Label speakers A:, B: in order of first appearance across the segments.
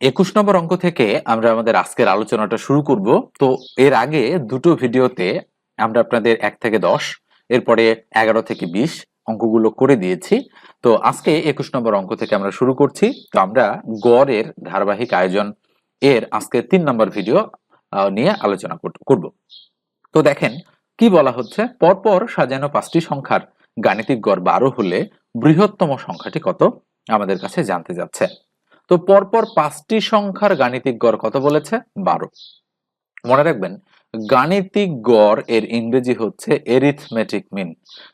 A: একুশ নম্বর অঙ্ক থেকে আমরা আমাদের আজকের আলোচনাটা শুরু করব। তো এর আগে দুটো ভিডিওতে আমরা আপনাদের এক থেকে দশ, এরপরে এগারো থেকে বিশ অঙ্কগুলো করে দিয়েছি। তো আজকে একুশ নম্বর অঙ্ক থেকে আমরা শুরু করছি। তো আমরা গড়ের ধারাবাহিক আয়োজন এর আজকে তিন নম্বর ভিডিও নিয়ে আলোচনা কর- করব। তো দেখেন, কি বলা হচ্ছে? পরপর সাজানো পাঁচটি সংখ্যার গাণিতিক গড় বারো হলে বৃহত্তম সংখ্যাটি কত? আমাদের কাছে জানতে যাচ্ছে। তো পরপর পাঁচটি সংখ্যার গাণিতিক গড় কত বলেছে? বারো। মনে রাখবেন, গাণিতিক গড় এর ইংরেজি হচ্ছে এরিথমেটিক মিন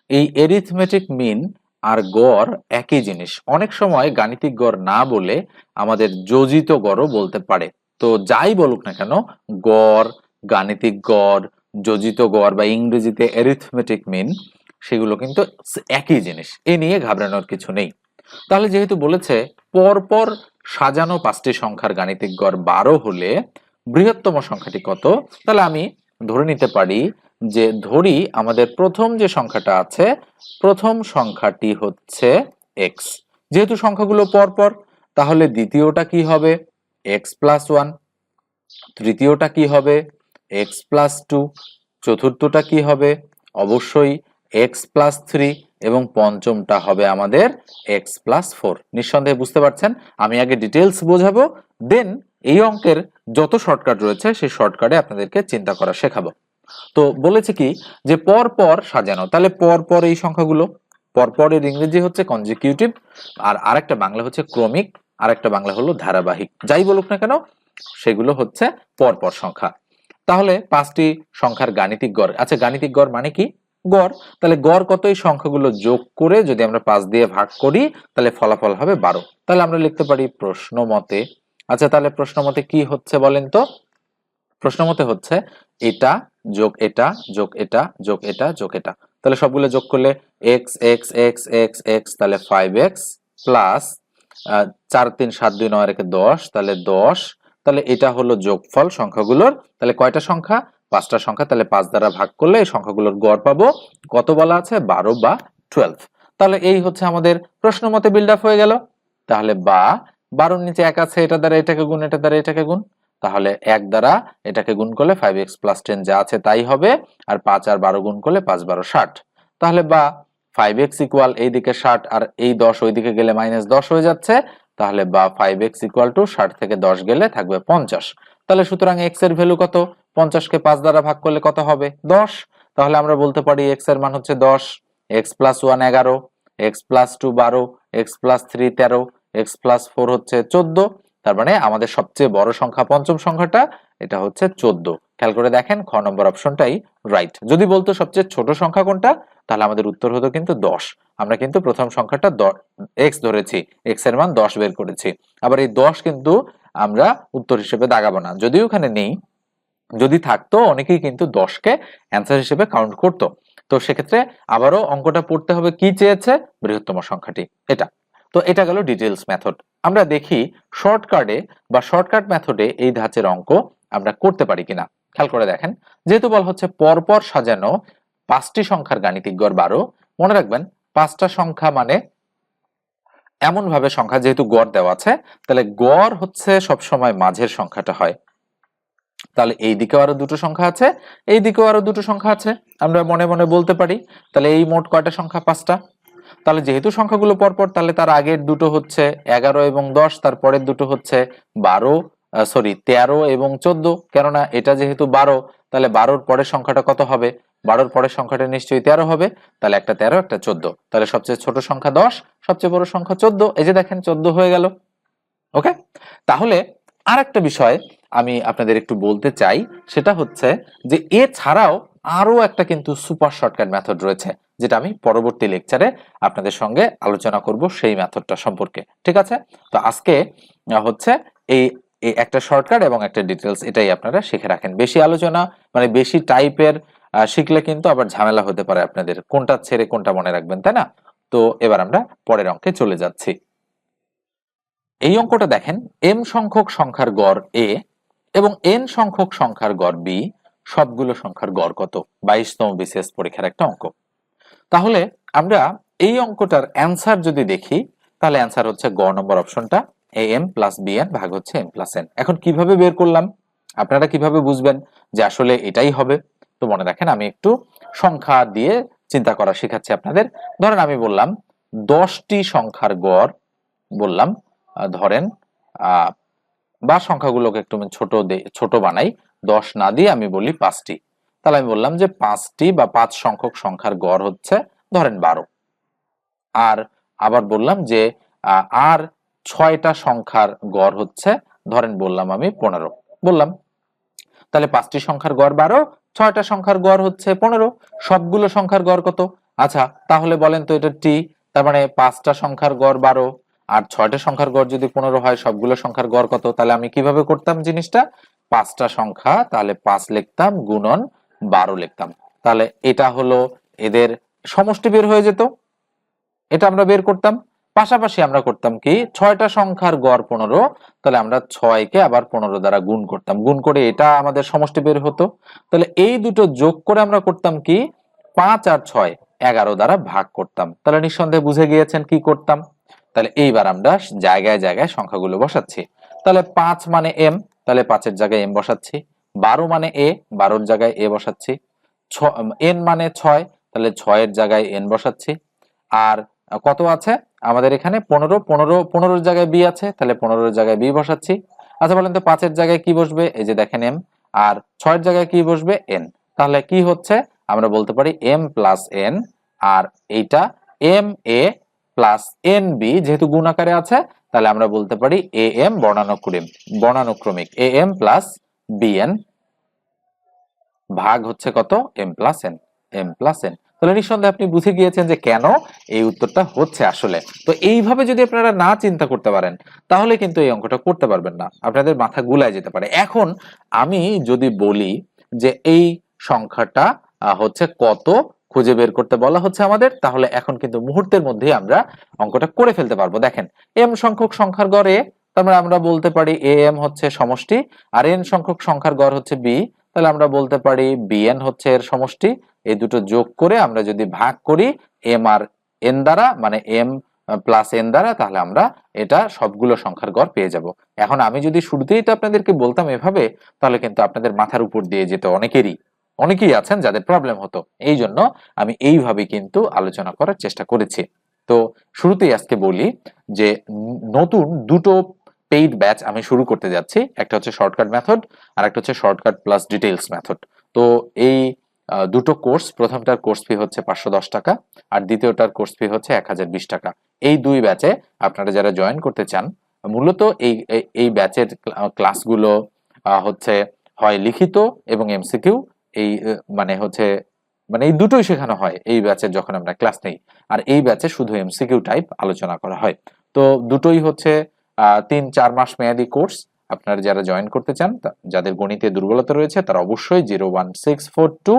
A: এই এরিথমেটিক মিন আর গড় একই জিনিস। অনেক সময় গাণিতিক গড় না বলে আমাদের যোজিত গড়ও বলতে পারে। তো যাই বলুক না কেন, গড়, গাণিতিক গড়, যোজিত গড় বা ইংরেজিতে এরিথমেটিক মিন সেগুলো কিন্তু একই জিনিস। এ নিয়ে ঘাবড়ানোর কিছু নেই। তাহলে যেহেতু বলেছে, পরপর সাজানো পাঁচটি সংখ্যার গাণিতিক গড় বারো হলে বৃহত্তম সংখ্যাটি কত? তাহলে আমি ধরে নিতে পারি যে ধরি আমাদের প্রথম যে সংখ্যাটা আছে, প্রথম সংখ্যাটি হচ্ছে এক্স যেহেতু সংখ্যাগুলো পরপর, তাহলে দ্বিতীয়টা কি হবে? এক্স প্লাস ওয়ান তৃতীয়টা কি হবে? এক্স প্লাস টু চতুর্থটা কি হবে? অবশ্যই এক্স প্লাস থ্রি এবং পঞ্চমটা হবে আমাদের এক্স প্লাস ফোর নিঃসন্দেহে বুঝতে পারছেন? আমি আগে ডিটেলস বোঝাবো দেন এই অঙ্কের যত শর্টকাট রয়েছে, সেই শর্টকাটে আপনাদেরকে চিন্তা করা শেখাবো। তো বলেছে কি, যে পর পর সাজানো, তাহলে পর পর এই সংখ্যাগুলো পর পর এর ইংরেজি হচ্ছে কনজিকিউটিভ আর আরেকটা বাংলা হচ্ছে ক্রমিক, আরেকটা বাংলা হলো ধারাবাহিক। যাই বলুক না কেন, সেগুলো হচ্ছে পরপর সংখ্যা। তাহলে পাঁচটি সংখ্যার গাণিতিক গড় আচ্ছা গাণিতিক গড় মানে কি? গড়, তাহলে গড় কত? এই সংখ্যাগুলো যোগ করে যদি আমরা পাঁচ দিয়ে ভাগ করি, তাহলে ফলাফল হবে বারো। তাহলে আমরা লিখতে পারি প্রশ্ন মতে। আচ্ছা তাহলে প্রশ্ন মতে কি হচ্ছে বলেন তো? প্রশ্ন মতে হচ্ছে এটা যোগ এটা যোগ এটা যোগ এটা যোগ এটা। তাহলে সবগুলো যোগ করলে x x x x x তাহলে ফাইভ এক্স প্লাস চার, তিন, সাত, দুই, নয় রেখে দশ, তাহলে দশ। তাহলে এটা হলো যোগফল সংখ্যাগুলোর। তাহলে কয়টা সংখ্যা? পাঁচটা সংখ্যা, তাহলে পাঁচ দ্বারা ভাগ করলে এই সংখ্যাগুলোর গড় পাবো কত বলা আছে? বারো বা টুয়েলভ তাহলে এই হচ্ছে আমাদের প্রশ্ন মতে বিল্ড আপ হয়ে গেল। তাহলে বা, বারোর নিচে এক আছে, এটা দ্বারা এটাকে গুণ, এটা দ্বারা এটাকে গুণ। তাহলে এক দ্বারা এটাকে গুণ করলে ফাইভ এক্স প্লাস টেন যা আছে তাই হবে, আর পাঁচ আর বারো গুণ করলে পাঁচ, বারো, ষাট। তাহলে বা ফাইভ এক্স ইকুয়াল এইদিকে ষাট আর এই দশ ওইদিকে গেলে মাইনাস দশ হয়ে যাচ্ছে। তাহলে বা ফাইভ এক্স ইকুয়াল টু ষাট থেকে দশ গেলে থাকবে পঞ্চাশ। তাহলে সুতরাং এক্সের ভ্যালু কত? পঞ্চাশকে পাঁচ দ্বারা ভাগ করলে কত হবে? দশ। তাহলে আমরা বলতে পারি এক্সের মান হচ্ছে দশ। এক্স প্লাস ওয়ান এগারো এক্স প্লাস টু বারো এক্স প্লাস থ্রি তেরো এক্স প্লাস ফোর হচ্ছে চোদ্দ। তার মানে আমাদের সবচেয়ে বড় সংখ্যা পঞ্চম সংখ্যাটা, এটা হচ্ছে চোদ্দ। খেয়াল করে দেখেন খ নম্বর অপশনটাই রাইট যদি বলতো সবচেয়ে ছোট সংখ্যা কোনটা, তাহলে আমাদের উত্তর হতো কিন্তু দশ। আমরা কিন্তু প্রথম সংখ্যাটা এক্স ধরেছি এক্সের মান দশ বের করেছি। আবার এই দশ কিন্তু আমরা উত্তর হিসেবে দাগাবো না। যদিও ওখানে নেই যদি থাকতো, অনেকেই কিন্তু দশকে অ্যান্সার হিসেবে কাউন্ট করতো। তো সেক্ষেত্রে আবারও অঙ্কটা পড়তে হবে কি চেয়েছে? বৃহত্তম সংখ্যাটি। এটা। তো এটা গেল ডিটেলস মেথড আমরা দেখি শর্টকাটে বা শর্টকাট মেথডে এই ধাঁচের অঙ্ক আমরা করতে পারি কিনা। খেয়াল করে দেখেন। যেহেতু বল হচ্ছে পরপর সাজানো পাঁচটি সংখ্যার গাণিতিক গড় বারো, মনে রাখবেন পাঁচটা সংখ্যা মানে এমন ভাবে সংখ্যা যেহেতু গড় দেওয়া আছে, তাহলে গড় হচ্ছে সবসময় মাঝের সংখ্যাটা হয়। তাহলে এই দিকেও আরও দুটো সংখ্যা আছে, এই দিকেও আরও দুটো সংখ্যা আছে। আমরা মনে মনে বলতে পারি, তাহলে এই মোট কয়টা সংখ্যা? পাঁচটা। তাহলে যেহেতু সংখ্যাগুলো পরপর, তাহলে তার আগের দুটো হচ্ছে এগারো এবং দশ তার পরের দুটো হচ্ছে বারো সরি তেরো এবং চোদ্দ। কেননা এটা যেহেতু বারো, তাহলে বারোর পরের সংখ্যাটা কত হবে? বারোর পরের সংখ্যাটা নিশ্চয়ই তেরো হবে। তাহলে একটা তেরো, একটা চোদ্দ। তাহলে সবচেয়ে ছোট সংখ্যা দশ, সবচেয়ে বড় সংখ্যা চোদ্দ। এই যে দেখেন, চোদ্দ হয়ে গেল। ওকে তাহলে আর একটা বিষয় আমি আপনাদের একটু বলতে চাই, সেটা হচ্ছে যে এছাড়াও আরও একটা কিন্তু সুপার শর্টকাট মেথড রয়েছে, যেটা আমি পরবর্তী লেকচারে আপনাদের সঙ্গে আলোচনা করব সেই মেথডটা সম্পর্কে, ঠিক আছে? তো আজকে হচ্ছে এই একটা শর্টকাট এবং একটা ডিটেলস এটাই আপনারা শিখে রাখেন। বেশি আলোচনা মানে বেশি টাইপের শিখলে কিন্তু আবার ঝামেলা হতে পারে আপনাদের, কোনটা ছেড়ে কোনটা মনে রাখবেন, তাই না? তো এবার আমরা পরের অঙ্কে চলে যাচ্ছি। এই অঙ্কটা দেখেন এম সংখ্যক সংখ্যার গড় এ এবং এন সংখ্যক সংখ্যার গড় বি সবগুলো সংখ্যার গড় কত? বাইশতম বিসিএস পরীক্ষার একটা অঙ্ক। তাহলে আমরা এই অঙ্কটার অ্যান্সার যদি দেখি, তাহলে অ্যান্সার হচ্ছে গ নম্বর অপশনটা a m plus b n ভাগ হচ্ছে এম প্লাস এন এখন কীভাবে বের করলাম? আপনারা কীভাবে বুঝবেন যে আসলে এটাই হবে? তো মনে রাখেন, আমি একটু সংখ্যা দিয়ে চিন্তা করা শেখাচ্ছি আপনাদের। ধরেন আমি বললাম, দশটি সংখ্যার গড় বললাম ধরেন বা সংখ্যাগুলোকে একটু আমি ছোট ছোট বানাই, দশ না দিয়ে আমি বলি পাঁচটি। তাহলে আমি বললাম যে পাঁচটি বা পাঁচ সংখ্যক সংখ্যার গড় হচ্ছে ধরেন বারো। আর আবার বললাম যে আর ছয়টা সংখ্যার গড় হচ্ছে ধরেন বললাম আমি পনেরো। বললাম, তাহলে পাঁচটি সংখ্যার গড় বারো, ছয়টা সংখ্যার গড় হচ্ছে পনেরো। সবগুলো সংখ্যার গড় কত? আচ্ছা তাহলে বলেন তো এটা টি, তার মানে পাঁচটা সংখ্যার গড় বারো। আর ছয়টা সংখ্যার গড় যদি পনেরো হয়, সবগুলো সংখ্যার গড় কত? তাহলে আমি কীভাবে করতাম জিনিসটা? পাঁচটা সংখ্যা, তাহলে পাঁচ লিখতাম, গুণন বারো লিখতাম। তাহলে এটা হলো এদের সমষ্টি বের হয়ে যেত। এটা আমরা বের করতাম। পাশাপাশি আমরা করতাম কি? ছয়টা সংখ্যার গড় পনেরো, তাহলে আমরা ছয়কে আবার পনেরো দ্বারা গুণ করতাম। গুণ করে এটা আমাদের সমষ্টি বের হতো। তাহলে এই দুটো যোগ করে আমরা করতাম কি? পাঁচ আর ছয় এগারো দ্বারা ভাগ করতাম। তাহলে নিঃসন্দেহে বুঝে গিয়েছেন কি করতাম? তাহলে এইবার আমরা জায়গায় জায়গায় সংখ্যাগুলো বসাচ্ছি। তাহলে পাঁচ মানে এম, তাহলে পাঁচের জায়গায় এম বসাচ্ছি। বারো মানে এ, বারোর জায়গায় এ বসাচ্ছি। এন মানে ছয়, তাহলে ছয়ের জায়গায় এন বসাচ্ছি। আর কত আছে? আমাদের এখানে পনেরো পনেরো, পনেরোর জায়গায় বি আছে, তাহলে পনেরোর জায়গায় বি বসাচ্ছি। আচ্ছা বলেন তো পাঁচের জায়গায় কি বসবে? এই যে দেখেন এম। আর ছয়ের জায়গায় কি বসবে? এন। তাহলে কি হচ্ছে? আমরা বলতে পারি এম প্লাস এন। আর এইটা m, a plus n b যেহেতু গুণ আকারে আছে, তাহলে আমরা বলতে পারি এ এম বর্ণানুক্রমিক বর্ণানুক্রমিক a m plus b n ভাগ হচ্ছে কত? M plus n m plus n তাহলে নিঃসন্দেহে আপনি বুঝে গিয়েছেন যে কেন এই উত্তরটা হচ্ছে আসলে। তো এইভাবে যদি আপনারা না চিন্তা করতে পারেন, তাহলে কিন্তু এই অঙ্কটা করতে পারবেন না। আপনাদের মাথা গুলায় যেতে পারে। এখন আমি যদি বলি যে এই সংখ্যাটা হচ্ছে কত? খুঁজে বের করতে বলা হচ্ছে আমাদের, তাহলে এখন কিন্তু মুহূর্তের মধ্যেই আমরা অঙ্কটা করে ফেলতে পারব। দেখেন এম সংখ্যক সংখ্যার গড়ে তারপরে আমরা বলতে পারি এ এম হচ্ছে সমষ্টি, আর এন সংখ্যক সংখ্যার গড় হচ্ছে বি তাহলে আমরা বলতে পারি বিএন হচ্ছে এর সমষ্টি। এই দুটো যোগ করে আমরা যদি ভাগ করি এম আর এন দ্বারা মানে এম প্লাস এন দ্বারা, তাহলে আমরা এটা সবগুলো সংখ্যার গড় পেয়ে যাব। এখন আমি যদি শুরুতেই এটা আপনাদেরকে বলতাম এভাবে, তাহলে কিন্তু আপনাদের মাথার উপর দিয়ে যেত অনেকেরই। অনেকেই আছেন যাদের প্রবলেম হতো। এই জন্য আমি এইভাবে কিন্তু আলোচনা করার চেষ্টা করেছি। তো শুরুতেই আজকে বলি যে নতুন দুটো পেইড ব্যাচ আমি শুরু করতে যাচ্ছি। একটা হচ্ছে শর্টকাট মেথড আর একটা হচ্ছে শর্টকাট প্লাস ডিটেলস মেথড তো এই দুটো কোর্স প্রথমটার কোর্স ফি হচ্ছে পাঁচশো দশ টাকা আর দ্বিতীয়টার কোর্স ফি হচ্ছে এক হাজার বিশ টাকা। এই দুই ব্যাচে আপনারা যারা জয়েন করতে চান, মূলত এই, এই- ব্যাচের ক্লাসগুলো হচ্ছে হয় লিখিত এবং এমসিকিউ এই মানে হচ্ছে মানে এই দুটোই শেখানো হয় এই ব্যাচে যখন আমরা ক্লাস নেই। আর এই ব্যাচে শুধু এমসিকিউ টাইপ আলোচনা করা হয়। তো দুটোই হচ্ছে তিন, চার মাস মেয়াদি কোর্স। আপনারা যারা জয়েন করতে চান যাদের গণিতে দুর্বলতা রয়েছে, তারা অবশ্যই zero one six four two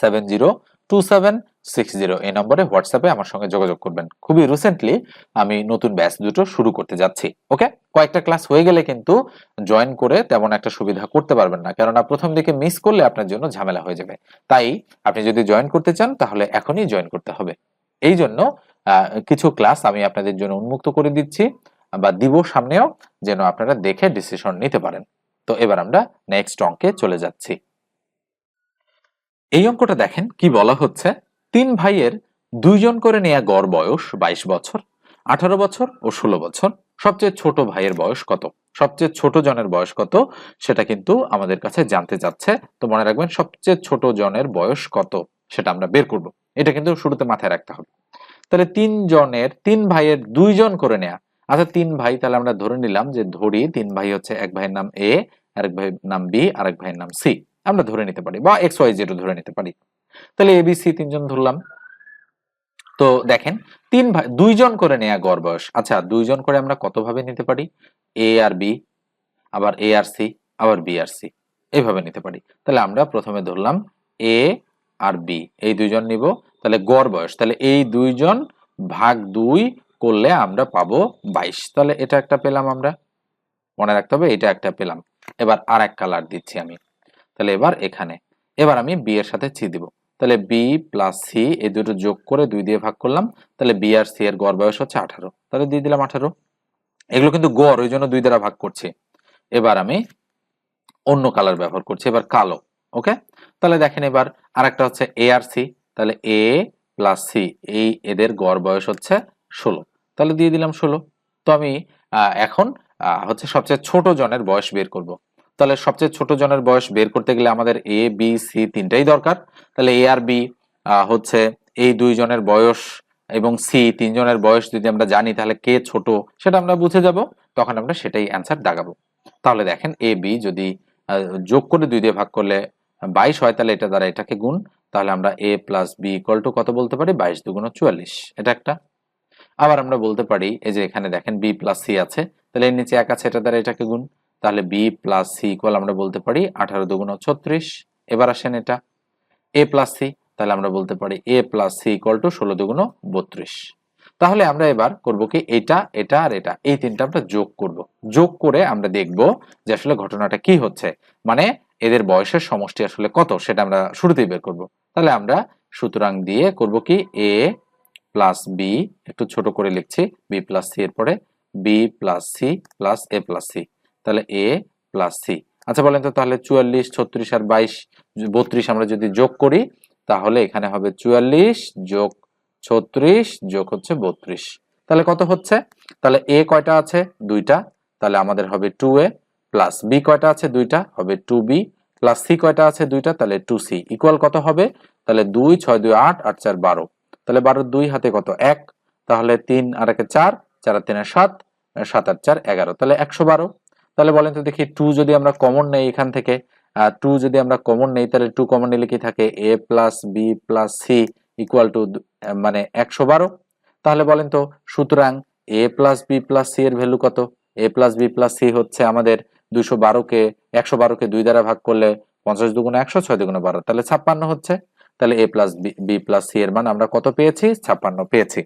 A: seven zero two seven six zero এই নম্বরে হোয়াটসঅ্যাপে আমার সঙ্গে যোগাযোগ করবেন। খুবই রিসেন্টলি আমি নতুন ব্যাচ দুটো শুরু করতে যাচ্ছি ওকে কয়েকটা ক্লাস হয়ে গেলে কিন্তু জয়েন করে তেমন একটা সুবিধা করতে পারবেন না, কেননা প্রথম দিকে মিস করলে আপনার জন্য ঝামেলা হয়ে যাবে। তাই আপনি যদি জয়েন করতে চান, তাহলে এখনই জয়েন করতে হবে। এই জন্য কিছু ক্লাস আমি আপনাদের জন্য উন্মুক্ত করে দিচ্ছি, বা দিব সামনেও, যেন আপনারা দেখে ডিসিশন নিতে পারেন। তো এবার আমরা নেক্সট অঙ্কে চলে যাচ্ছি। এই অঙ্কটা দেখেন কি বলা হচ্ছে। তিন ভাইয়ের দুইজন করে নেয়া গড় বয়স বাইশ বছর, আঠারো বছর ও ষোলো বছর। সবচেয়ে ছোট ভাইয়ের বয়স কত? সবচেয়ে ছোট জনের বয়স কত? সেটা কিন্তু আমাদের কাছে জানতে চাচ্ছে। তো মনে রাখবেন, সবচেয়ে ছোট জনের বয়স কত? সেটা আমরা বের করব। এটা কিন্তু শুরুতে মাথায় রাখতে হবে। তাহলে তিন জনের, তিন ভাইয়ের দুইজন করে নেয়া। আচ্ছা তিন ভাই, তাহলে আমরা ধরে নিলাম যে ধরি তিন ভাই হচ্ছে এক ভাইয়ের নাম এ আরেক ভাইয়ের নাম বি আরেক ভাইয়ের নাম সি আমরা ধরে নিতে পারি বা এক্স ওয়াই জেড ধরে নিতে পারি। তাহলে এ বি সি তিনজন ধরলাম। তো দেখেন, তিন ভাই, দুইজন করে নেয়া গড় বয়স। আচ্ছা দুইজন করে আমরা কত ভাবে নিতে পারি? এ আর বি আবার এ আর সি আবার বি আর সি এইভাবে নিতে পারি। তাহলে আমরা প্রথমে ধরলাম এ আর বি এই দুইজন নিব, তাহলে গড় বয়স। তাহলে এই দুইজন ভাগ দুই করলে আমরা পাবো বাইশ। তাহলে এটা একটা পেলাম আমরা। মনে রাখতে হবে, এটা একটা পেলাম। এবার আর এক কালার দিচ্ছি আমি। তাহলে এবার এখানে। এবার আমি বি এর সাথে সি দিব। তাহলে বি প্লাস সি এই দুটো যোগ করে দুই দিয়ে ভাগ করলাম, তাহলে বি আর সি এর গড় বয়স হচ্ছে আঠারো। তাহলে দিয়ে দিলাম আঠারো। এগুলো কিন্তু গড়, ওই জন্য দুই দ্বারা ভাগ করছি। এবার আমি অন্য কালার ব্যবহার করছি, এবার কালো ওকে তাহলে দেখেন এবার আর একটা হচ্ছে এ আর সি তাহলে এ প্লাস সি এই এদের গড় বয়স হচ্ছে ষোলো। তাহলে দিয়ে দিলাম ষোলো। তো আমি এখন হচ্ছে সবচেয়ে ছোট জনের বয়স বের করব। তাহলে সবচেয়ে ছোট জনের বয়স বের করতে গেলে আমাদের এ বি সি তিনটাই দরকার। তাহলে এ আর বি হচ্ছে এই দুই জনের বয়স এবং সি তিনজনের বয়স যদি আমরা জানি তাহলে কে ছোট সেটা আমরা বুঝে যাব, তখন আমরা সেটাই অ্যান্সার দাগাবো। তাহলে দেখেন এ বি যদি যোগ করে দুই দিয়ে ভাগ করলে বাইশ হয়, তাহলে এটা দ্বারা এটাকে গুণ, তাহলে আমরা a plus b equal to কত বলতে পারি? বাইশ দুগুণ চুয়াল্লিশ। এটা একটা। আবার আমরা বলতে পারি, এই যে এখানে দেখেন বি প্লাস সি আছে, তাহলে এর নিচে এক আছে, এটা দ্বারা এটাকে গুণ। তাহলে বি প্লাস সি ইকুয়াল আমরা বলতে পারি আঠারো দুগুণ ছত্রিশ। এবার আসেন এটা। এ প্লাস সি তাহলে আমরা বলতে পারি a plus c equal to ষোলো দুগুণ বত্রিশ। তাহলে আমরা এবার করব কি এটা এটা আর এটা। এই তিনটা আমরা যোগ করব। যোগ করে আমরা দেখব যে আসলে ঘটনাটা কি হচ্ছে। মানে এদের বয়সের সমষ্টি আসলে কত সেটা আমরা শুরুতেই বের করব। তাহলে আমরা সুতরাং দিয়ে করব কি এ প্লাস বি একটু ছোট করে লিখছি। বি প্লাস সি এর পরে b plus c plus a plus c তাহলে এ প্লাস সি আচ্ছা বলেন তো তাহলে চুয়াল্লিশ, ছত্রিশ আর বাইশ, বত্রিশ আমরা যদি যোগ করি, তাহলে এখানে হবে চুয়াল্লিশ যোগ ছত্রিশ যোগ হচ্ছে বত্রিশ। তাহলে কত হচ্ছে? তাহলে এ কয়টা আছে? দুইটা। তাহলে আমাদের হবে টু এ প্লাস বি কয়টা আছে? দুইটা। হবে টু বি প্লাস সি কয়টা আছে? দুইটা। তাহলে টু সি ইকুয়াল কত হবে? তাহলে দুই, ছয়, দুই, আট আট, চার, বারো। তাহলে বারোর দুই হাতে কত? এক। তাহলে তিন আর একে চার চার আর তিনে সাত সাত আর চার, এগারো। তাহলে একশো বারো। তাহলে বলেন তো দেখি টু যদি আমরা কমন নেই এখান থেকে টু যদি আমরা কমন নেই, তাহলে টু কমন নিলে কি থাকে? A plus b plus c equal to মানে একশো বারো। তাহলে বলেন তো, সুতরাং a plus b plus c এর ভ্যালু কত? A plus b plus c হচ্ছে আমাদের দুশো বারোকে, একশো বারোকে দুই দ্বারা ভাগ করলে পঞ্চাশ দুগুণে একশো, ছয় দুগুণে বারো। তাহলে ছাপ্পান্ন হচ্ছে। তাহলে a plus b plus c এর মান আমরা কত পেয়েছি? ছাপ্পান্ন পেয়েছি।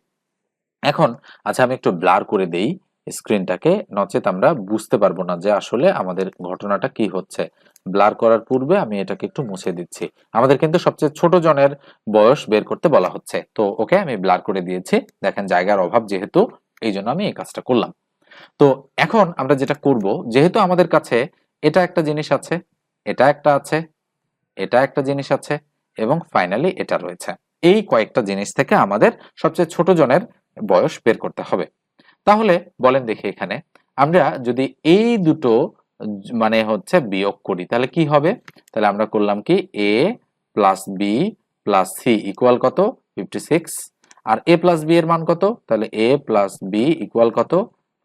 A: এখন আচ্ছা আমি একটু ব্লার করে দেই। স্ক্রিনটাকে নচেত আমরা বুঝতে পারব না যে আসলে আমাদের ঘটনাটা কি হচ্ছে। ব্লার করার পূর্বে আমি এটাকে একটু মুছে দিচ্ছি। আমাদের কিন্তু সবচেয়ে ছোট জনের বয়স বের করতে বলা হচ্ছে। তো ওকে আমি ব্লার করে দিয়েছি। দেখেন জায়গার অভাব যেহেতু এই জন্য আমি এই কাজটা করলাম। তো এখন আমরা যেটা করব, যেহেতু আমাদের কাছে এটা একটা জিনিস আছে, এটা একটা আছে, এটা একটা জিনিস আছে, এবং ফাইনালি এটা রয়েছে। এই কয়েকটা জিনিস থেকে আমাদের সবচেয়ে ছোট জনের বয়স বের করতে হবে। তাহলে বলেন দেখি এখানে, আমরা যদি এই দুটো মানে হচ্ছে বিয়োগ করি, তাহলে কি হবে? তাহলে আমরা করলাম কি? A plus b plus c equal কত? ফিফটি সিক্স আর এ প্লাস বি এর মান কত? তাহলে এ প্লাস বি ইকুয়াল কত?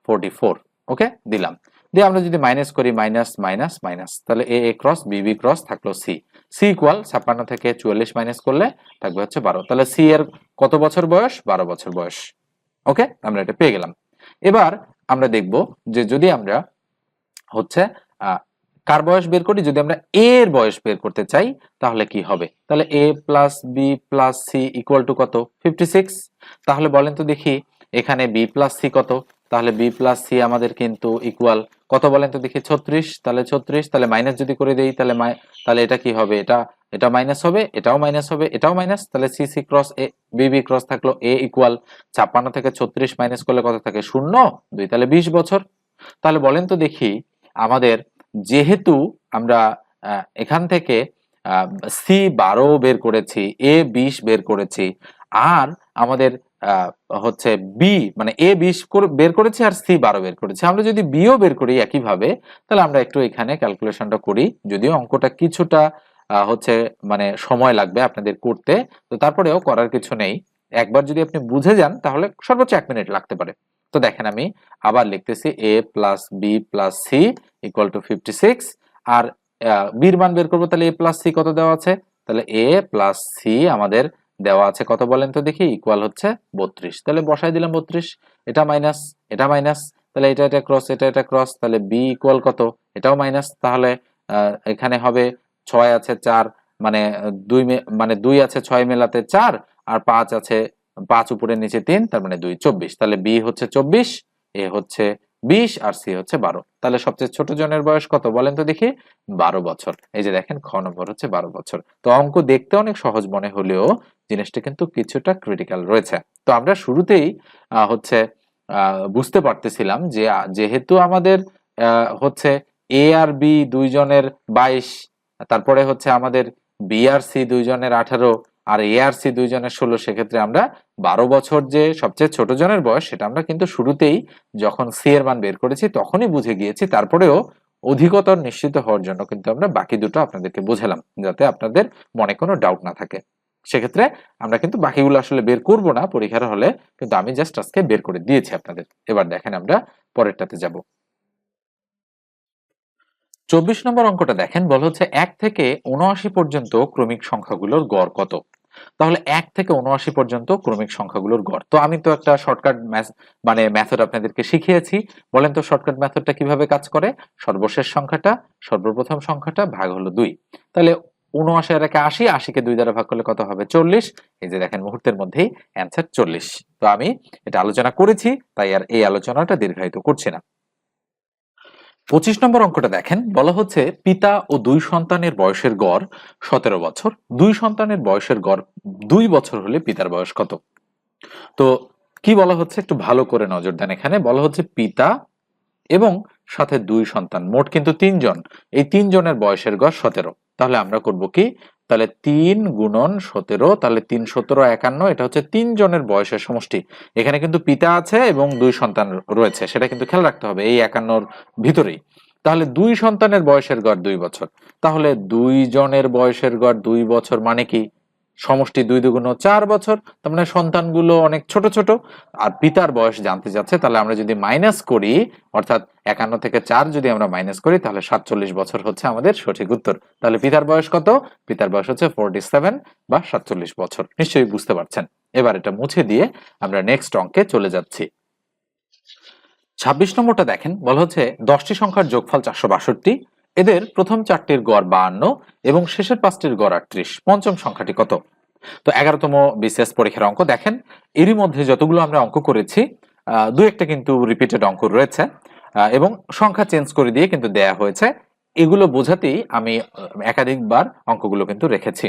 A: ফোরটি ফোর ওকে দিলাম। দিয়ে আমরা যদি মাইনাস করি মাইনাস মাইনাস মাইনাস তাহলে a a cross b b cross থাকল সি সি ইকুয়াল ছাপ্পান্ন থেকে চুয়াল্লিশ মাইনাস করলে থাকবে হচ্ছে বারো। তাহলে সি এর কত বছর বয়স? বারো বছর বয়স। ওকে আমরা এটা পেয়ে গেলাম। এবার আমরা দেখব যে যদি আমরা হচ্ছে কার বয়স বের করি? যদি আমরা এ এর বয়স বের করতে চাই, তাহলে কি হবে? তাহলে a plus b plus c equal to কত? ফিফটি সিক্স তাহলে বলেন তো দেখি, এখানে বি প্লাস সি কত? তাহলে বি প্লাস সি আমাদের কিন্তু ইকুয়াল কত বলেন তো দেখি, ছত্রিশ, তাহলে ছত্রিশ, তাহলে মাইনাস যদি করে দেই, তাহলে তাহলে এটা কি হবে? এটা এটা মাইনাস হবে, এটাও মাইনাস হবে, এটাও মাইনাস তাহলে c c cross a b b cross থাকল এ ইকুয়াল ছাপ্পান্ন থেকে ছত্রিশ মাইনাস করলে কত থাকে? শূন্য, দুই, তাহলে বিশ বছর। তাহলে বলেন তো দেখি, আমাদের যেহেতু আমরা এখান থেকে সি বারো বের করেছি এ বিশ বের করেছি, আর আমাদের হচ্ছে বি মানে এ বিশ বের করেছি আর সি বারো বের করেছি। আমরা যদি বিও বের করি একইভাবে, তাহলে আমরা একটু এখানে ক্যালকুলেশনটা করি। যদিও অঙ্কটা কিছুটা হচ্ছে মানে সময় লাগবে আপনাদের করতে, তো তারপরেও করার কিছু নেই। একবার যদি আপনি বুঝে যান, তাহলে সর্বোচ্চ এক মিনিট লাগতে পারে। তো দেখেন আমি আবার লিখতেছি a plus b plus c equal to fifty six আর বির মান বের করব, তাহলে এ প্লাস সি কত দেওয়া আছে? তাহলে এ প্লাস সি আমাদের দেওয়া আছে, কত বলেন তো দেখি ইকুয়াল হচ্ছে বত্রিশ। তাহলে বসাই দিলাম বত্রিশ, এটা মাইনাস এটা মাইনাস তাহলে এটা এটা ক্রস এটা এটা ক্রস তাহলে বি ইকুয়াল কত? এটাও মাইনাস তাহলে এখানে হবে ছয় আছে চার মানে দুই মানে দুই আছে ছয় মেলাতে চার, আর পাঁচ আছে, পাঁচ উপরে নিচে তিন, তার মানে দুই, চব্বিশ। তাহলে বি হচ্ছে চব্বিশ, এ হচ্ছে বিশ আর সি হচ্ছে বারো। তাহলে সবচেয়ে ছোট জনের বয়স কত বলেন তো দেখি? বারো বছর। এই যে দেখেন, খ নম্বর হচ্ছে বারো বছর। তো অঙ্ক দেখতে অনেক সহজ মনে হলেও জিনিসটা কিন্তু কিছুটা ক্রিটিক্যাল রয়েছে। তো আমরা শুরুতেই হচ্ছে বুঝতে পারতেছিলাম যে যেহেতু আমাদের হচ্ছে এ আর বি দুইজনের বাইশ, তারপরে হচ্ছে আমাদের বি আর সি দুইজনের আঠারো আর এ আর সি দুইজনের ষোলো, সেক্ষেত্রে আমরা বারো বছর যে সবচেয়ে ছোট জনের বয়স, সেটা আমরা কিন্তু শুরুতেই যখন সি এর মান বের করেছি, তখনই বুঝে গিয়েছি। তারপরেও অধিকতর নিশ্চিত হওয়ার জন্য কিন্তু আমরা বাকি দুটো আপনাদেরকে বোঝালাম, যাতে আপনাদের মনে কোনো ডাউট না থাকে। সেক্ষেত্রে আমরা কিন্তু বাকিগুলো আসলে বের করব না, পরীক্ষার হলে কিন্তু আমি জাস্ট আজকে বের করে দিয়েছি আপনাদের। এবার দেখেন আমরা পরেরটাতে যাব। চব্বিশ নম্বর অঙ্কটা দেখেন, বলা হচ্ছে এক থেকে উনআশি পর্যন্ত ক্রমিক সংখ্যাগুলোর গড় কত? তাহলে এক থেকে উনআশি পর্যন্ত ক্রমিক সংখ্যাগুলোর গড়। তো আমি তো একটা শর্টকাট মানে মেথড আপনাদেরকে শিখিয়েছি। বলেন তো শর্টকাট মেথডটা কীভাবে কাজ করে? সর্বশেষ সংখ্যাটা, সর্বপ্রথম সংখ্যাটা ভাগ হলো দুই। তাহলে উনআশি আর একে আশি, আশিকে দুই দ্বারা ভাগ করলে কত হবে? চল্লিশ। এই যে দেখেন মুহূর্তের মধ্যেই অ্যান্সার চল্লিশ। তো আমি এটা আলোচনা করেছি, তাই আর এই আলোচনাটা দীর্ঘায়িত করছি না। পঁচিশ নম্বর অঙ্কটা দেখেন। বলা হচ্ছে পিতা ও দুই সন্তানের বয়সের গড় সতেরো বছর। দুই সন্তানের বয়সের গড় দুই বছর হলে পিতার বয়স কত? তো কি বলা হচ্ছে? একটু ভালো করে নজর দেন এখানে। বলা হচ্ছে পিতা এবং সাথে দুই সন্তান। মোট কিন্তু তিনজন। এই তিনজনের বয়সের গড় সতেরো। তাহলে আমরা করব কি? তাহলে তিন গুণন সতেরো, তাহলে তিন সতেরো একান্ন, এটা হচ্ছে তিনজনের বয়সের সমষ্টি। এখানে কিন্তু পিতা আছে এবং দুই সন্তান রয়েছে, সেটা কিন্তু খেয়াল রাখতে হবে এই একান্নর ভিতরেই। তাহলে দুই সন্তানের বয়সের গড় দুই বছর। তাহলে দুই জনের বয়সের গড় দুই বছর মানে কি? সমষ্টি দুই দুগুণ চার বছর, তার মানে সন্তানগুলো অনেক ছোট ছোট। আর পিতার বয়স জানতে যাচ্ছে তাহলে আমরা যদি মাইনাস করি, অর্থাৎ একান্ন থেকে চার যদি আমরা মাইনাস করি, তাহলে সাতচল্লিশ বছর হচ্ছে আমাদের সঠিক উত্তর। তাহলে পিতার বয়স কত? পিতার বয়স হচ্ছে ফোরটি সেভেন বা সাতচল্লিশ বছর। নিশ্চয়ই বুঝতে পারছেন। এবার এটা মুছে দিয়ে আমরা নেক্সট অঙ্কে চলে যাচ্ছি। ছাব্বিশ নম্বরটা দেখেন, বলা হচ্ছে দশটি সংখ্যার যোগফল চারশো বাষট্টি এদের প্রথম চারটির গড় বাহান্ন এবং শেষের পাঁচটির গড় আটত্রিশ। পঞ্চম সংখ্যাটি কত? তো এগারোতম বিসিএস পরীক্ষার অঙ্ক দেখেন। এরই মধ্যে যতগুলো আমরা অঙ্ক করেছি দু একটা কিন্তু রিপিটেড অঙ্ক রয়েছে এবং সংখ্যা চেঞ্জ করে দিয়ে কিন্তু দেয়া হয়েছে। এগুলো বোঝাতেই আমি একাধিকবার অঙ্কগুলো কিন্তু রেখেছি।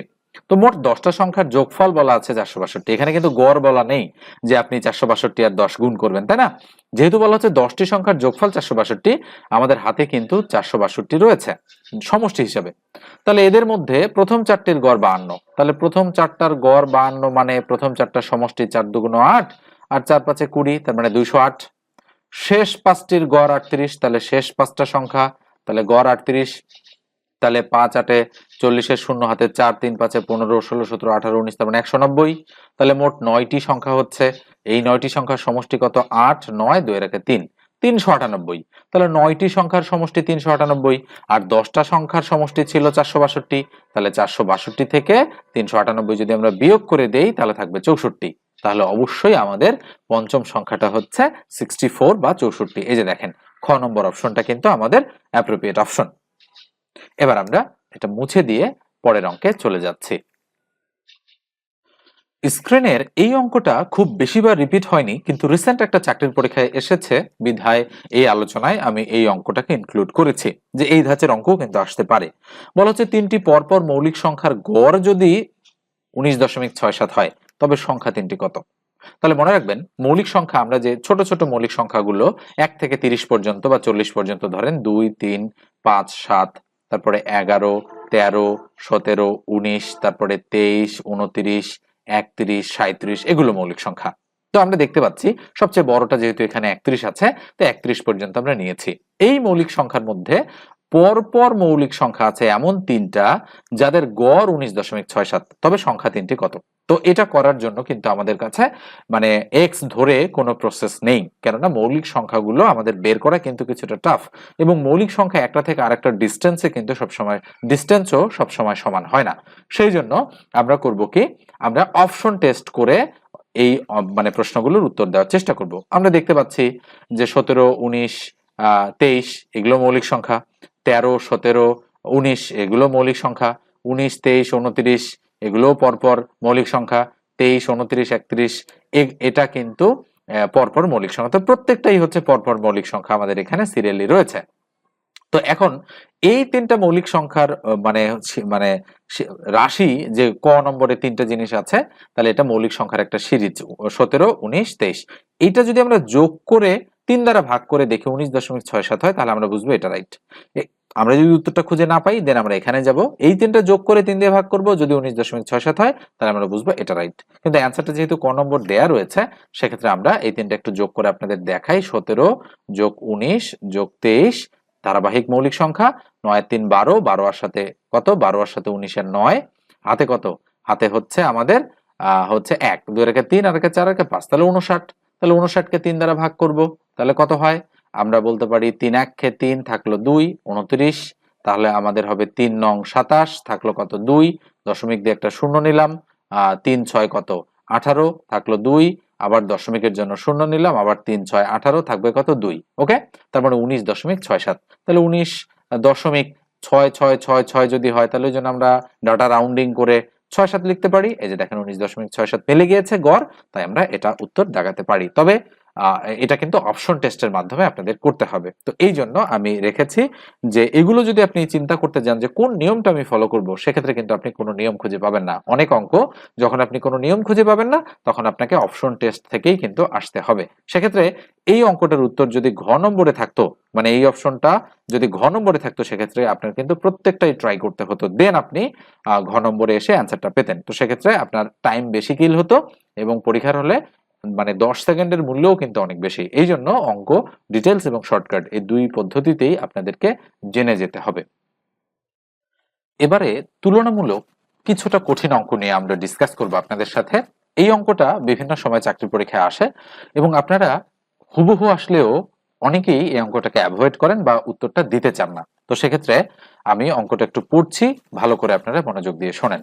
A: তো মোট দশটা সংখ্যার যোগফল বলা আছে চারশো বাষট্টি এখানে কিন্তু গড় বলা নেই যে আপনি চারশো বাষট্টি আর দশ গুণ করবেন, তাই না? যেহেতু বলা হচ্ছে দশটি সংখ্যার যোগফল চারশো বাষট্টি আমাদের হাতে কিন্তু চারশো বাষট্টি রয়েছে সমষ্টি হিসাবে। তাহলে এদের মধ্যে প্রথম চারটির গড় বাহান্ন। তাহলে প্রথম চারটার গড় বাহান্ন মানে প্রথম চারটার সমষ্টি চার দুগুণ আট, আর চার পাঁচে কুড়ি, তার মানে দুইশো আট। শেষ পাঁচটির গড় আটত্রিশ, তাহলে শেষ পাঁচটা সংখ্যা, তাহলে গড় আটত্রিশ। তাহলে পাঁচ আটে চল্লিশের শূন্য, হাতে চার, তিন, পাঁচে পনেরো, ষোলো, সতেরো, আঠারো, উনিশ, তার মানে একশো নব্বই। তাহলে মোট নয়টি সংখ্যা হচ্ছে। এই নয়টি সংখ্যার সমষ্টি কত? আট, নয়, দুই রেখে তিন, তিনশো আটানব্বই। তাহলে নয়টি সংখ্যার সমষ্টি তিনশো আটানব্বই, আর দশটা সংখ্যার সমষ্টি ছিল চারশো বাষট্টি। তাহলে চারশো বাষট্টি থেকে তিনশো আটানব্বই যদি আমরা বিয়োগ করে দেই, তাহলে থাকবে চৌষট্টি। তাহলে অবশ্যই আমাদের পঞ্চম সংখ্যাটা হচ্ছে সিক্সটি ফোর বা চৌষট্টি। এই যে দেখেন, খ নম্বর অপশনটা কিন্তু আমাদের অ্যাপ্রোপ্রিয়েট অপশন এবার আমরা এটা মুছে দিয়ে পরের অঙ্কে চলে যাচ্ছি। স্ক্রিনের এই অঙ্কটা খুব বেশিবার রিপিট হয়নি, কিন্তু রিসেন্ট একটা চাকরির পরীক্ষায় এসেছে। বিধায় এই আলোচনায় আমি এই অঙ্কটাকে ইনক্লুড করেছি, যে এই ধাঁচের অঙ্কও কিন্তু আসতে পারে। বলা হচ্ছে তিনটি পরপর মৌলিক সংখ্যার গড় যদি উনিশ দশমিক ছয় সাত হয়, তবে সংখ্যা তিনটি কত? তাহলে মনে রাখবেন, মৌলিক সংখ্যা আমরা যে ছোট ছোট মৌলিক সংখ্যাগুলো এক থেকে তিরিশ পর্যন্ত বা চল্লিশ পর্যন্ত ধরেন দুই, তিন, পাঁচ, সাত তারপরে এগারো, তেরো, সতেরো, উনিশ, তারপরে তেইশ, উনত্রিশ, একত্রিশ সাঁত্রিশ এগুলো মৌলিক সংখ্যা। তো আমরা দেখতে পাচ্ছি সবচেয়ে বড়টা যেহেতু এখানে একত্রিশ আছে, তো একত্রিশ পর্যন্ত আমরা নিয়েছি। এই মৌলিক সংখ্যার মধ্যে পরপর মৌলিক সংখ্যা আছে এমন তিনটা যাদের গড় উনিশ দশমিক ছয় সাত, তবে সংখ্যা তিনটি কত? তো এটা করার জন্য কিন্তু আমাদের কাছে মানে এক্স ধরে কোনো প্রসেস নেই। কেননা মৌলিক সংখ্যাগুলো আমাদের বের করা কিন্তু কিছুটা টাফ এবং মৌলিক সংখ্যা একটা থেকে আরেকটা ডিস্টেন্সে কিন্তু সবসময় ডিস্টেন্সও সবসময় সমান হয় না। সেই জন্য আমরা করব কি, আমরা অপশন টেস্ট করে এই মানে প্রশ্নগুলোর উত্তর দেওয়ার চেষ্টা করব। আমরা দেখতে পাচ্ছি যে সতেরো, উনিশ তেইশ এগুলো মৌলিক সংখ্যা, তেরো, সতেরো, উনিশ এগুলো মৌলিক সংখ্যা, উনিশ, তেইশ, উনত্রিশ এগুলো পরপর মৌলিক সংখ্যা তেইশ, উনত্রিশ, একত্রিশ এটা কিন্তু পরপর মৌলিক সংখ্যা। তো প্রত্যেকটাই হচ্ছে পরপর মৌলিক সংখ্যা আমাদের এখানে সিরিয়ালি রয়েছে। তো এখন এই তিনটা মৌলিক সংখ্যার মানে মানে রাশি যে ক নম্বরে তিনটা জিনিস আছে, তাহলে এটা মৌলিক সংখ্যার একটা সিরিজ সতেরো, উনিশ, তেইশ। এইটা যদি আমরা যোগ করে তিন দ্বারা ভাগ করে দেখি, উনিশ দশমিক ছয় সাত হয়, তাহলে আমরা বুঝব এটা রাইট। আমরা যদি উত্তরটা খুঁজে না পাই দেন আমরা এখানে যাব। এই তিনটা যোগ করে তিন দিয়ে ভাগ করব, যদি উনিশ দশমিক ছয় সাত হয়, তাহলে আমরা বুঝব এটা রাইট কিন্তু অ্যান্সারটা যেহেতু ক নম্বর দেয়া রয়েছে, সেক্ষেত্রে আমরা এই তিনটা একটু যোগ করে আপনাদের দেখাই। সতেরো যোগ উনিশ যোগ তেইশ, ধারাবাহিক মৌলিক সংখ্যা, নয় তিন বারো বারো আর সাথে কত? বারো আর সাথে উনিশের নয়। হাতে কত? হাতে হচ্ছে আমাদের হচ্ছে এক। দুই রেখে তিন আর রেখে চার রেখে পাঁচ। তাহলে উনষাট। তাহলে উনষাটকে তিন দ্বারা ভাগ করব। তাহলে কত হয়? আমরা বলতে পারি তিন এক তিন থাকল দুই, উনত্রিশ। তাহলে আমাদের হবে তিন নং সাতাশ, থাকল কত দুই? দশমিক দিয়ে একটা শূন্য নিলাম তিন ছয় কত আঠারো? থাকল দুই, আবার দশমিকের জন্য শূন্য নিলাম, আবার তিন ছয় আঠারো থাকবে কত দুই, ওকে? তারপরে উনিশ দশমিক ছয় সাত। তাহলে উনিশ দশমিক ছয় ছয় ছয় ছয় যদি হয়, তাহলে ওই জন্য আমরা ডাটা রাউন্ডিং করে ছয় সাত লিখতে পারি। এই যে দেখেন উনিশ দশমিক ছয় সাত মিলে গিয়েছে গড়, তাই আমরা এটা উত্তর দাগাতে পারি। তবে এটা কিন্তু অপশন টেস্টের মাধ্যমে আপনাদের করতে হবে। তো এই জন্য আমি রেখেছি যে এগুলো যদি আপনি চিন্তা করতে যান যে কোন নিয়মটা আমি ফলো করব, সেক্ষেত্রে কিন্তু আপনি কোনো নিয়ম খুঁজে পাবেন না। অনেক অঙ্ক, যখন আপনি কোনো নিয়ম খুঁজে পাবেন না, তখন আপনাকে অপশন টেস্ট থেকেই কিন্তু আসতে হবে। সেক্ষেত্রে এই অঙ্কটার উত্তর যদি ঘ নম্বরে থাকতো মানে এই অপশনটা যদি ঘ নম্বরে থাকতো, সেক্ষেত্রে আপনার কিন্তু প্রত্যেকটাই ট্রাই করতে হতো। দেন আপনি ঘ নম্বরে এসে অ্যান্সারটা পেতেন। তো সেক্ষেত্রে আপনার টাইম বেশি কিল হতো এবং পরীক্ষার হলে মানে দশ সেকেন্ডের মূল্যও কিন্তু অনেক বেশি। এই জন্য অঙ্ক ডিটেলস এবং শর্টকাট এই দুই পদ্ধতিতেই আপনাদেরকে জেনে যেতে হবে। এবারে তুলনামূলক কিছুটা কঠিন অঙ্ক নিয়ে আমরা ডিসকাস করব আপনাদের সাথে। এই অঙ্কটা বিভিন্ন সময় চাকরি পরীক্ষায় আসে এবং আপনারা হুবহু আসলেও অনেকেই এই অঙ্কটাকে অ্যাভয়েড করেন বা উত্তরটা দিতে চান না। তো সেক্ষেত্রে আমি অঙ্কটা একটু পড়ছি, ভালো করে আপনারা মনোযোগ দিয়ে শোনেন।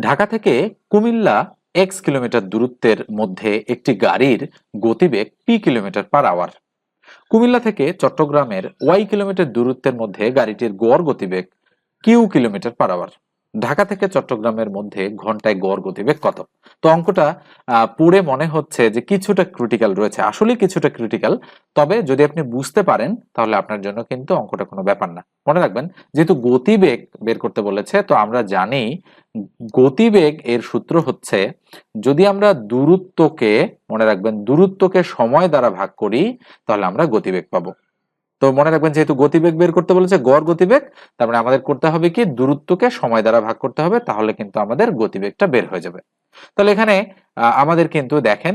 A: ঢাকা থেকে কুমিল্লা এক্স কিলোমিটার দূরত্বের মধ্যে একটি গাড়ির গতিবেগ p kilometre per hour Comilla থেকে চট্টগ্রামের ওয়াই কিলোমিটার দূরত্বের মধ্যে গাড়িটির গড় গতিবেগ q kilometre per hour Dhaka থেকে চট্টগ্রামের মধ্যে ঘন্টায় গড় গতিবেগ কত? তো অঙ্কটা পড়ে মনে হচ্ছে যে কিছুটা ক্রিটিক্যাল রয়েছে। আসলে কিছুটা ক্রিটিক্যাল তবে যদি আপনি বুঝতে পারেন, তাহলে আপনার জন্য কিন্তু অঙ্কটা কোনো ব্যাপার না। মনে রাখবেন, যেহেতু গতিবেগ বের করতে বলেছে, তো আমরা জানি গতিবেগ এর সূত্র হচ্ছে, যদি আমরা দূরত্বকে, মনে রাখবেন, দূরত্বকে সময় দ্বারা ভাগ করি, তাহলে আমরা গতিবেগ পাবো। তো মনে রাখবেন যেহেতু গতিবেগ বের করতে বলেছে, গড় গতিবেগ, তার মানে আমাদের করতে হবে কি? দূরত্বকে সময় দ্বারা ভাগ করতে হবে, তাহলে কিন্তু আমাদের গতিবেগটা বের হয়ে যাবে। তাহলে এখানে আমাদের কিন্তু দেখেন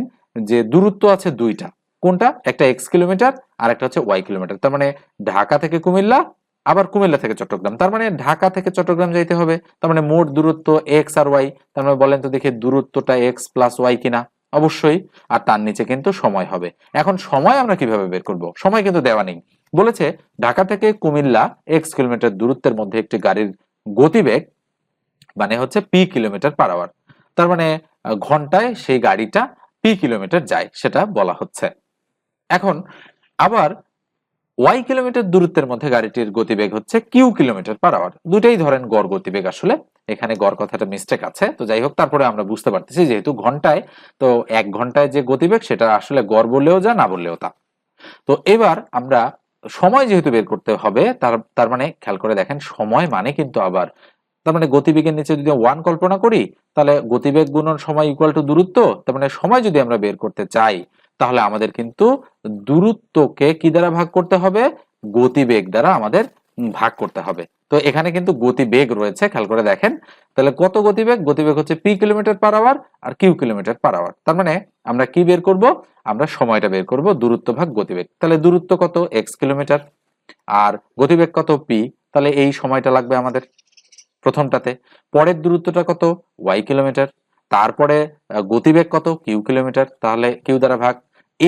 A: যে দূরত্ব আছে দুইটা। কোনটা? একটা এক্স কিলোমিটার আর একটা হচ্ছে ওয়াই কিলোমিটার তার মানে ঢাকা থেকে কুমিল্লা, আবার কুমিল্লা থেকে চট্টগ্রাম। তার মানে ঢাকা থেকে চট্টগ্রাম যাইতে হবে। তার মানে মোট দূরত্ব এক্স আর ওয়াই তার মানে বলেন তো দেখি দূরত্বটা এক্স প্লাস ওয়াই কিনা? অবশ্যই। আর তার নিচে কিন্তু সময় হবে। এখন সময় আমরা কীভাবে বের করব? সময় কিন্তু দেওয়া নেই। বলেছে, ঢাকা থেকে কুমিল্লা এক্স কিলোমিটার দূরত্বের মধ্যে একটি গাড়ির গতিবেগ মানে হচ্ছে পি কিলোমিটার পার আওয়ার তার মানে ঘন্টায় সেই গাড়িটা পি কিলোমিটার যায়, সেটা বলা হচ্ছে। এখন, আবার ওয়াই কিলোমিটার দূরত্বের মধ্যে গাড়িটির গতিবেগ হচ্ছে কিউ কিলোমিটার পার আওয়ার দুটাই ধরেন গড় গতিবেগ আসলে। এখানে গড় কথাটা মিস্টেক আছে। তো যাই হোক, তারপরে আমরা বুঝতে পারতেছি যেহেতু ঘন্টায়, তো এক ঘন্টায় যে গতিবেগ, সেটা আসলে গড় বললেও যা, না বললেও তা। তো এবার আমরা সময় যেহেতু বের করতে হবে, তার তার মানে খেয়াল করে দেখেন, সময় মানে কিন্তু আবার, তার মানে গতিবেগের নিচে যদি ওয়ান কল্পনা করি, তাহলে গতিবেগ গুণন সময় ইকুয়াল টু দূরত্ব, তার মানে সময় যদি আমরা বের করতে চাই, তাহলে আমাদের কিন্তু দূরত্বকে কি দ্বারা ভাগ করতে হবে? গতিবেগ দ্বারা আমাদের ভাগ করতে হবে। তো এখানে কিন্তু গতিবেগ রয়েছে, খেয়াল করে দেখেন। তাহলে কত গতিবেগ? গতিবেগ হচ্ছে পি কিলোমিটার পার আওয়ার আর কিউ কিলোমিটার পার আওয়ার তার মানে আমরা কি বের করব? আমরা সময়টা বের করব, দূরত্ব ভাগ গতিবেগ। তাহলে দূরত্ব কত? এক্স কিলোমিটার আর গতিবেগ কত? পি তাহলে এই সময়টা লাগবে আমাদের প্রথমটাতে। পরের দূরত্বটা কত? ওয়াই কিলোমিটার তারপরে গতিবেগ কত? কিউ কিলোমিটার তাহলে কিউ দ্বারা ভাগ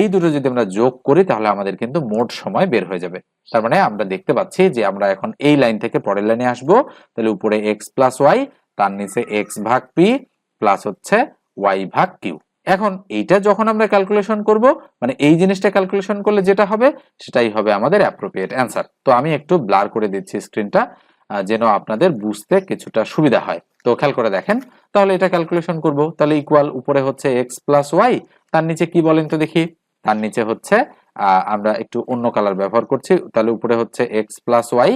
A: এই দুটো যদি আমরা যোগ করি, তাহলে আমাদের কিন্তু মোট সময় বের হয়ে যাবে। তার মানে আমরা দেখতে পাচ্ছি যে আমরা এখন এই লাইন থেকে পরের লাইনে আসব। তাহলে উপরে এক্স প্লাস ওয়াই তার নিচে এক্স ভাগ পি প্লাস হচ্ছে ওয়াই ভাগ কিউ এখন এইটা যখন আমরা ক্যালকুলেশন করব মানে এই জিনিসটা ক্যালকুলেশন করলে যেটা হবে, সেটাই হবে আমাদের অ্যাপ্রোপ্রিয়েট অ্যান্সার তো আমি একটু ব্লার করে দিচ্ছি স্ক্রিনটা যেন আপনাদের বুঝতে কিছুটা সুবিধা হয়। তো খেয়াল করে দেখেন, তাহলে এটা ক্যালকুলেশন করব। তাহলে ইকুয়াল উপরে হচ্ছে এক্স প্লাস ওয়াই তার নিচে কি বলেন তো দেখি। তার নিচে হচ্ছে আমরা একটু অন্য কালার ব্যবহার করছি, তাহলে উপরে হচ্ছে এক্স প্লাস ওয়াই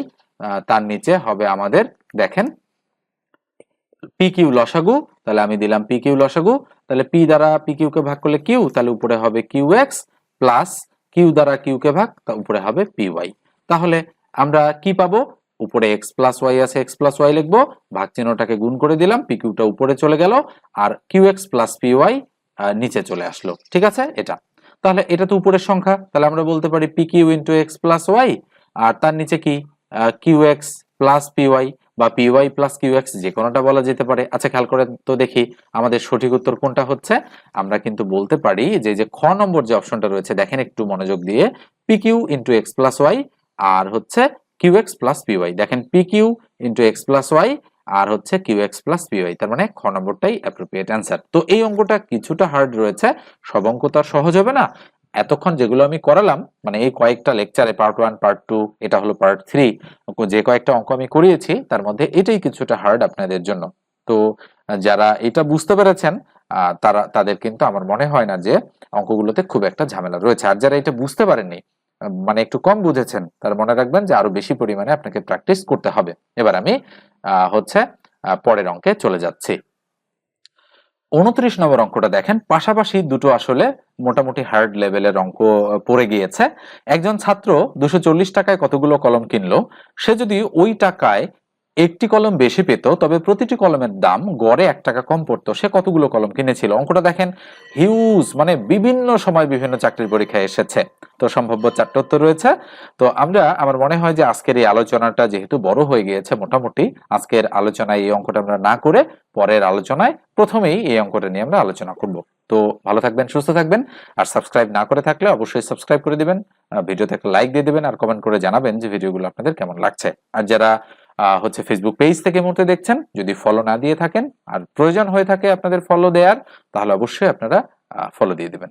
A: তার নিচে হবে আমাদের, দেখেন। পি কিউ লসাগু, তাহলে আমি দিলাম পি কিউ লসাগু, তাহলে পি দ্বারা পি কিউ কে ভাগ করলে কিউ তাহলে উপরে হবে কিউ এক্স প্লাস কিউ দ্বারা কিউ কে ভাগ, তা উপরে হবে পি ওয়াই তাহলে আমরা কি পাবো? উপরে এক্স প্লাস ওয়াই আছে এক্স প্লাস ওয়াই লিখব, ভাগ চিহ্নটাকে গুণ করে দিলাম পি কিউটা উপরে চলে গেল, আর q x plus p y নিচে চলে আসলো। ঠিক আছে? এটা। তাহলে এটা তো উপরের সংখ্যা। তাহলে আমরা বলতে পারি p q into x plus y আর তার নিচে কি? Q x plus p y বা p y plus q x যে কোনোটা বলা যেতে পারে। আচ্ছা খেয়াল করে তো দেখি আমাদের সঠিক উত্তর কোনটা হচ্ছে। আমরা কিন্তু বলতে পারি যে যে খ নম্বর যে অপশনটা রয়েছে, দেখেন একটু মনোযোগ দিয়ে p q into x plus y আর হচ্ছে q x plus p y দেখেন p q into x plus y আর হচ্ছে q x plus p y তার মানে খ নম্বরটাই অ্যাপ্রোপ্রিয়েট অ্যান্সার তো এই অঙ্কটা কিছুটা হার্ড রয়েছে, সব অঙ্ক তো আর সহজ হবে না। এতক্ষণ যেগুলো আমি করালাম মানে এই কয়েকটা লেকচারে পার্ট ওয়ান পার্ট টু এটা হলো পার্ট থ্রি যে কয়েকটা অঙ্ক আমি করিয়েছি, তার মধ্যে এটাই কিছুটা হার্ড আপনাদের জন্য। তো যারা এটা বুঝতে পেরেছেন তারা, তাদের কিন্তু আমার মনে হয় না যে অঙ্কগুলোতে খুব একটা ঝামেলা রয়েছে। আর যারা এটা বুঝতে পারেননি মানে একটু কম বুঝেছেন। তার মনে রাখবেন যে আরও বেশি পরিমাণে আপনাকে প্র্যাকটিস করতে হবে। এবার আমি হচ্ছে পরের অঙ্কে চলে যাচ্ছি। উনত্রিশ নম্বর অঙ্কটা দেখেন, পাশাপাশি দুটো আসলে মোটামুটি হার্ড লেভেলের অঙ্ক পড়ে গিয়েছে। একজন ছাত্র দুশো টাকায় কতগুলো কলম কিনলো, সে যদি ওই টাকায় একটি কলম বেশি পেত, তবে প্রতিটি কলমের দাম গড়ে এক টাকা কম পড়তো। সে কতগুলো কলম কিনেছিল? অঙ্কটা দেখেন। হিউজ মানে বিভিন্ন সময় বিভিন্ন চাকরির পরীক্ষায় এসেছে। তো সম্ভাব্য চারটে উত্তর রয়েছে। তো আমরা, আমার মনে হয় যে আজকের এই আলোচনাটা যেহেতু বড় হয়ে গিয়েছে মোটামুটি, আজকের আলোচনায় এই অঙ্কটা আমরা না করে পরের আলোচনায় প্রথমেই এই অঙ্কটা নিয়ে আমরা আলোচনা করব। তো ভালো থাকবেন, সুস্থ থাকবেন, আর সাবস্ক্রাইব না করে থাকলে অবশ্যই সাবস্ক্রাইব করে দিবেন ভিডিওতে একটা লাইক দিয়ে দিবেন, আর কমেন্ট করে জানাবেন যে ভিডিওগুলো আপনাদের কেমন লাগছে। আর যারা হচ্ছে ফেসবুক পেজ থেকে মুহূর্তে দেখছেন। যদি ফলো না দিয়ে থাকেন, আর প্রয়োজন হয়ে থাকে আপনাদের ফলো দেওয়ার, তাহলে অবশ্যই আপনারা ফলো দিয়ে দিবেন।